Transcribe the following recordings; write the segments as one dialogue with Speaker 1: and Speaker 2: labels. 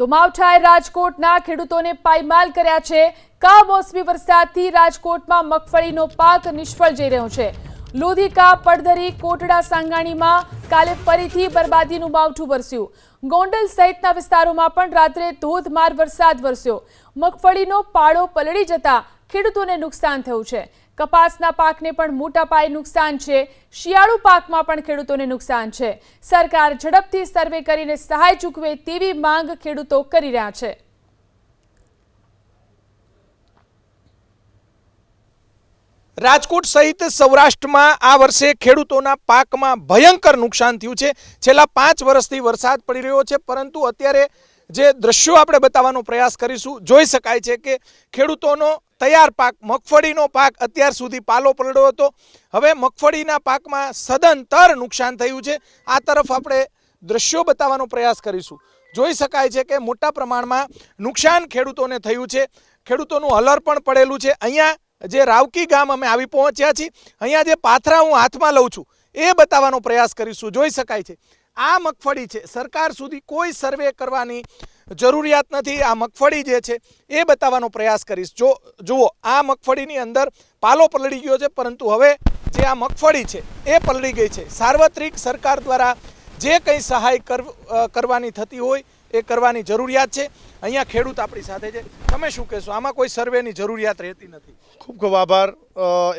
Speaker 1: તો માવઠાએ રાજકોટના ખેડૂતોને પાયમાલ કર્યા છે. કમોસમી વરસાદથી રાજકોટમાં મગફળીનો પાક નિષ્ફળ જઈ રહ્યો છે. લોધિકા પડધરી કોટડા સાંગાણીમાં કાલે ફરીથી બરબાદીનું માવઠું વરસ્યું. ગોંડલ સહિતના વિસ્તારોમાં પણ રાત્રે ધોધમાર વરસાદ વરસ્યો. મગફળીનો પાળો પલળી જતા ખેડૂતોને નુકસાન થયું છે. કપાસના પાકને પણ મોટા પાયે નુકસાન છે. શિયાળુ પાકમાં પણ ખેડૂતોને નુકસાન છે. સરકાર ઝડપથી સર્વે કરીને સહાય ચૂકવે તેવી માંગ ખેડૂતો કરી રહ્યા છે.
Speaker 2: રાજકોટ સહિત સૌરાષ્ટ્રમાં આ વર્ષે ખેડૂતોના પાકમાં ભયંકર નુકસાન થયું છે. છેલ્લા પાંચ વર્ષથી વરસાદ પડી રહ્યો છે, પરંતુ અત્યારે જે દ્રશ્યો આપણે બતાવવાનો પ્રયાસ કરીશું, જોઈ શકાય છે કે ખેડૂતોનો તૈયાર પાક, મગફળીનો પાક અત્યાર સુધી પાલો પલળ્યો હતો. હવે મગફળીના પાકમાં સદંતર નુકસાન થયું છે. આ તરફ આપણે દ્રશ્યો બતાવવાનો પ્રયાસ કરીશું. જોઈ શકાય છે કે મોટા પ્રમાણમાં નુકસાન ખેડૂતોને થયું છે. ખેડૂતોનું હલર પણ પડેલું છે. અહીંયા જે રાવકી ગામ અમે આવી પહોંચ્યા છીએ, અહીંયા જે પાથરા હું હાથમાં લઉં છું, એ બતાવવાનો પ્રયાસ કરીશું. જોઈ શકાય છે. આ મગફળી છે. સરકાર સુધી કોઈ સર્વે કરવાની જરૂરિયાત નથી. આ મગફળી જે છે એ બતાવવાનો પ્રયાસ કરીશ. જો, જુઓ, આ મગફળીની અંદર પાલો પલળી ગયો છે, પરંતુ હવે જે આ મગફળી છે એ પલળી ગઈ છે. સાર્વત્રિક સરકાર દ્વારા જે કંઈ સહાય કર- કરવાની થતી હોય એ કરવાની જરૂરિયાત છે. અહીંયા ખેડૂત આપણી સાથે છે. તમે શું કહેશો? આમાં કોઈ સર્વેની જરૂરિયાત રહેતી નથી.
Speaker 3: ખૂબ ખૂબ આભાર.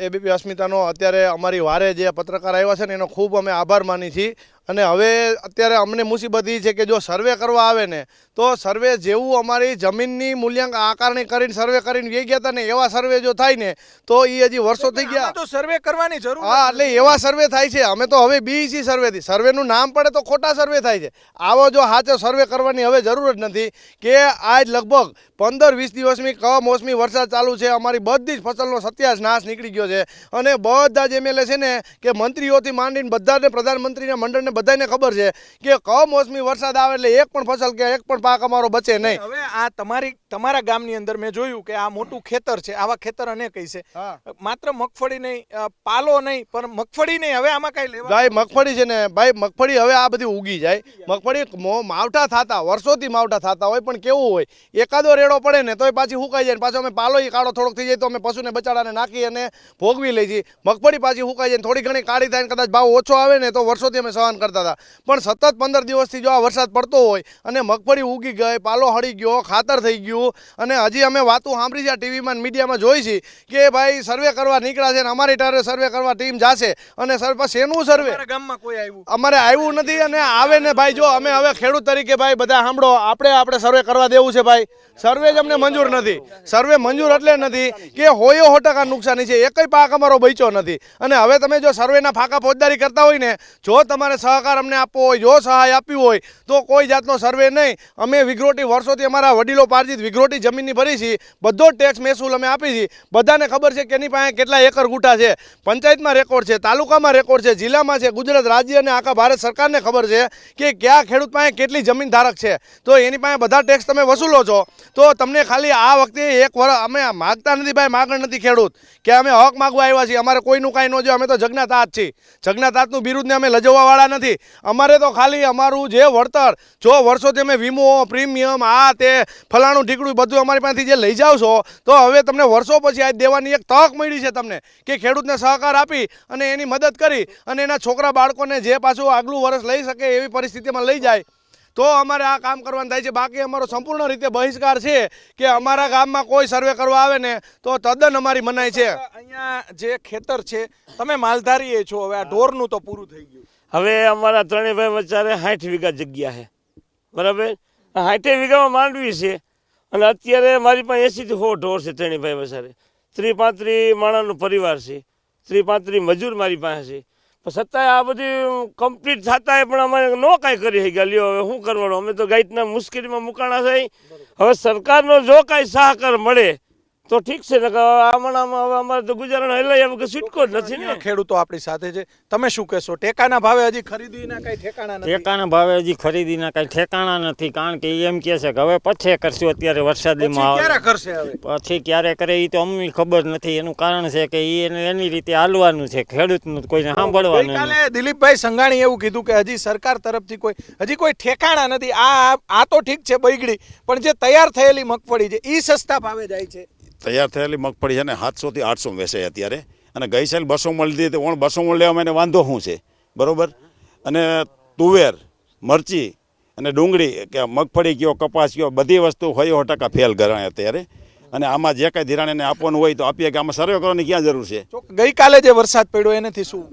Speaker 3: એબીપી અસ્મિતાનો અત્યારે અમારી વારે જે પત્રકાર આવ્યા છે ને એનો ખૂબ અમે આભાર માની છીએ. અને હવે અત્યારે અમને મુસીબત એ છે કે જો સર્વે કરવા આવે ને તો સર્વે જેવું અમારી જમીનની મૂલ્યાંક આકારણી કરીને સર્વે કરીને વે ગયા હતા ને એવા સર્વે જો થાય ને તો એ હજી વર્ષો થઈ ગયા.
Speaker 2: તો સર્વે કરવાની જરૂર
Speaker 3: હા એટલે એવા સર્વે થાય છે. અમે તો હવે બીઈસી છીએ સર્વેથી સર્વેનું નામ પડે તો ખોટા સર્વે થાય છે. આવો જો હાચો સર્વે કરવાની હવે જરૂર જ નથી કે આજ લગભગ પંદર વીસ દિવસની કમોસમી વરસાદ ચાલુ છે. અમારી બધી જ ફસલનો સત્યાસ નાશ નીકળી ગયો છે. અને બધા જ એમએલએ છે ને કે મંત્રીઓથી માંડીને બધાને પ્રધાનમંત્રીને મંડળને બધાને ખબર છે કે કમોસમી વરસાદ આવે એટલે એક પણ ફસલ કે એક પણ પાક અમારો બચે નહીં.
Speaker 2: હવે આ તમારી તમારા ગામની અંદર મેં જોયું કે આ મોટું ખેતર છે. આવા ખેતર અનેક છે. માત્ર મગફળી નહીં પાલો નહીં પણ મગફળી નહીં. હવે આમાં કઈ લેવા
Speaker 3: ભાઈ મગફળી છે ને ભાઈ મગફળી હવે આ બધી ઉગી જાય. મગફળી માવઠા થતા વર્ષોથી માવઠા થતા હોય પણ કેવું હોય. એકાદો રેડો પડે ને તોય પાછી સુકાઈ જાય ને પાછો અમે પાલો કાળો થોડોક થઈ જાય તો અમે પશુને બચાડાને નાખી અને ભોગવી લઈ જઈએ. મગફળી પાછી સુકાઈ જાય ને થોડી ઘણી કાળી થાય કદાચ ભાવ ઓછો આવે ને તો વર્ષોથી અમે સહન કરતા હતા. પણ સતત પંદર દિવસથી જો આ વરસાદ પડતો હોય અને મગફળી ઉગી ગઈ પાલો હળી ગયો ખાતર થઈ ગયું અને હજી અમે વાતો સાંભળી છે આ ટીવીમાં મીડિયામાં જોઈ છે કે ભાઈ સર્વે કરવા નીકળ્યા છે ને અમારી ટારે સર્વે કરવા ટીમ જશે અને સર શેનું સર્વે
Speaker 2: ગામમાં કોઈ આવ્યું?
Speaker 3: અમારે આવ્યું નથી અને આવે ને ભાઈ જો અમે હવે ખેડૂત તરીકે ભાઈ બધા સાંભળો આપણે આપણે સર્વે કરવા દેવું છે ભાઈ. સર્વે જ અમને મંજૂર નથી. સર્વે મંજૂર એટલે નથી કે હોય હો ટકા નુકસાની છે. એકય પાક અમારો બચ્યો નથી. અને હવે તમે જો સર્વેના ફાંકા ફોજદારી કરતા હોય ને, જો તમારે સહકાર અમને આપવો હોય, જો સહાય આપવી હોય, તો કોઈ જાતનો સર્વે નહીં. અમે વિગ્રોટી વર્ષોથી અમારા વડીલો પાર્જિત વિગ્રોટી જમીનની ભરી છે. બધો ટેક્સ મહેસૂલ અમે આપી છીએ બધાને ખબર છે કે એની પાસે કેટલા એકર ગુટા છે. પંચાયતમાં રેકોર્ડ છે, તાલુકામાં રેકોર્ડ છે, જિલ્લામાં છે, ગુજરાત રાજ્ય અને આખા ભારત સરકારને ખબર છે કે કયા ખેડૂત પાસે કેટલી જમીન ધારક છે. તો એની પાસે બધા ટેક્સ તમે વસૂલો છો, તો તમને ખાલી આ વખતે એક વર્ષ અમે માગતા નથી ભાઈ, માગણ નથી ખેડૂત, કે અમે હક માગવા આવ્યા છીએ. અમારે કોઈનું કાંઈ ન જો અમે તો જગ્નાતાત છીએ. જગ્નાતાતનું બિરુદને અમે લજવવાવાળા નથી. અમારે તો ખાલી અમારું જે વળતર, જો વર્ષોથી અમે વીમો, પ્રીમિયમ, આ તે, ફલાણું ઢીકડું બધું અમારી પાસેથી જે લઈ જાઓ છો, તો હવે તમને વર્ષો પછી આજ દેવાની એક તક મળી છે તમને, કે ખેડૂતને સહકાર આપી અને એની મદદ કરી અને એના છોકરા બાળકોને જે પાછું આગલું વર્ષ લઈ શકે એવી પરિસ્થિતિમાં લઈ જાય. તો અમારે આ કામ કરવાનું થાય છે. બાકી અમારો સંપૂર્ણ રીતે બહિષ્કાર છે કે અમારા ગામમાં કોઈ સર્વે કરવા આવે ને તો તદ્દન અમારી મનાઈ છે.
Speaker 2: અહીંયા જે ખેતર છે તમે માલધારીએ છો. હવે આ ઢોરનું તો પૂરું થઈ ગયું.
Speaker 4: હવે અમારા ત્રણેય ભાઈ વચ્ચે સાઠ વીઘા જગ્યા છે. બરાબર? સાઠે વીઘામાં માંડવી છે. અને અત્યારે મારી પાસે એસીથી હો ઢોર છે ત્રણેય ભાઈ વસારે ત્રી પાંત્રી માણસનો પરિવાર છે. ત્રી પાંત્રી મજૂર મારી પાસે છે. પણ આ બધી કમ્પ્લીટ થતાંય પણ અમારે ન કાંઈ કરી શક્યા. લ્યો, હવે શું કરવાનું? અમે તો ગાઈટના મુશ્કેલીમાં મુકાણા છે. હવે સરકારનો જો કાંઈ સહકાર મળે તો ઠીક છે ને આમણામાં હવે અમારે તો ગુજરાન હલાય કે છૂટકો જ નથી ને.
Speaker 2: ખેડૂતો આપણી સાથે છે. તમે શું કહેશો? ટેકાના ભાવે હજી ખરીદીના કઈ ઠેકાણા નથી?
Speaker 5: ટેકાના ભાવે હજી ખરીદીના કઈ ઠેકાણા નથી કારણ કે એમ કહે છે કે હવે પછી કરશું અત્યારે
Speaker 2: પછી
Speaker 5: વરસાદીમાં
Speaker 2: ક્યારે કરશે હવે?
Speaker 5: પછી ક્યારે કરે એ તો અમને ખબર નથી એનું કારણ છે કે ઈ એને એની રીતે હાલવાનું છે ખેડૂતનું કોઈને સાંભળવાનું નથી.
Speaker 2: દિલીપભાઈ સંઘાણી એવું કીધું કે હજી સરકાર તરફથી કોઈ હજી કોઈ ઠેકાણા નથી. આ આ તો ઠીક છે બગડી પણ જે તૈયાર થયેલી મગફળી છે એ સસ્તા ભાવે જાય છે.
Speaker 6: તૈયાર થયેલી મગફળી છે ને સાતસોથી આઠસો વેચાય અત્યારે. અને ગઈ સાલ બસો મળી દીધી તો ઓણ બસો મળી લેવામાં એને વાંધો શું છે? બરોબર? અને તુવેર મરચી અને ડુંગળી કે મગફળી કયો કપાસ કયો બધી વસ્તુ હોય ટકા ફેલ ગણાય અત્યારે. અને આમાં જે કાંઈ ધિરાણીને આપવાનું હોય તો આપીએ કે આમાં સર્વે કરવાની ક્યાં જરૂર છે?
Speaker 2: ગઈકાલે જે વરસાદ પડ્યો એનાથી શું?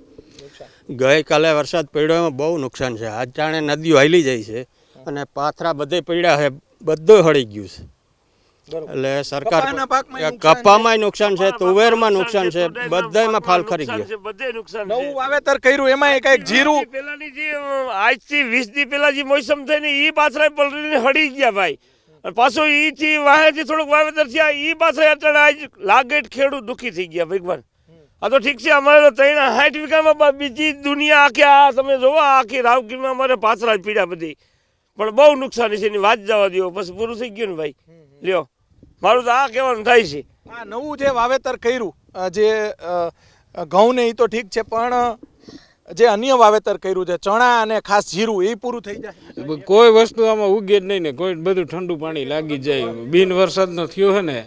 Speaker 7: ગઈકાલે વરસાદ પડ્યો એમાં બહુ નુકસાન છે. આજ જાણે નદીઓ હાલી જાય છે અને પાથરા બધે પડ્યા છે બધું હળી ગયું છે. એટલે સરકાર
Speaker 2: કપામાં નુકસાન છે.
Speaker 7: તુવેરમાં નુકસાન છે બધામાં ફાલ ખરી ગયો.
Speaker 4: બધે નુકસાન
Speaker 2: નવું વાવેતર કર્યું એમાં કંઈક જીરું?
Speaker 4: પેલાની જે આજથી વીસ દી પેલા જે મોસમ થઈ ને એ પાછળ પલટીને હડી ગયા ભાઈ. અને પાછો ઈ થી વાહે થી થોડુંક વાવેતર થયા ઈ પાછળ અત્યારે આજ લાગેટ ખેડૂત દુખી થઈ ગયા ભગવાન. આ તો ઠીક છે અમારે તો ત્રણ સાઠ વીઘામાં બીજી દુનિયા આખી આ તમે જોવો આખી રાવગીરમાં અમારે પાછળ પીડા બધી. પણ બહુ નુકસાની છે એની વાત જવા દો પછી પૂરું થઈ ગયું ને ભાઈ. લ્યો. મારું તો આ કહેવાનું થાય છે.
Speaker 2: આ નવું જે વાવેતર કર્યું જે ઘઉં ને એ તો ઠીક છે પણ જે અન્ય વાવેતર કર્યું છે ચણા અને ખાસ જીરું એ પૂરું થઈ જાય?
Speaker 8: કોઈ વસ્તુ આમાં ઉગે જ નહીં ને કોઈ બધું ઠંડુ પાણી લાગી જાય. બિન વરસાદનો થયો હે ને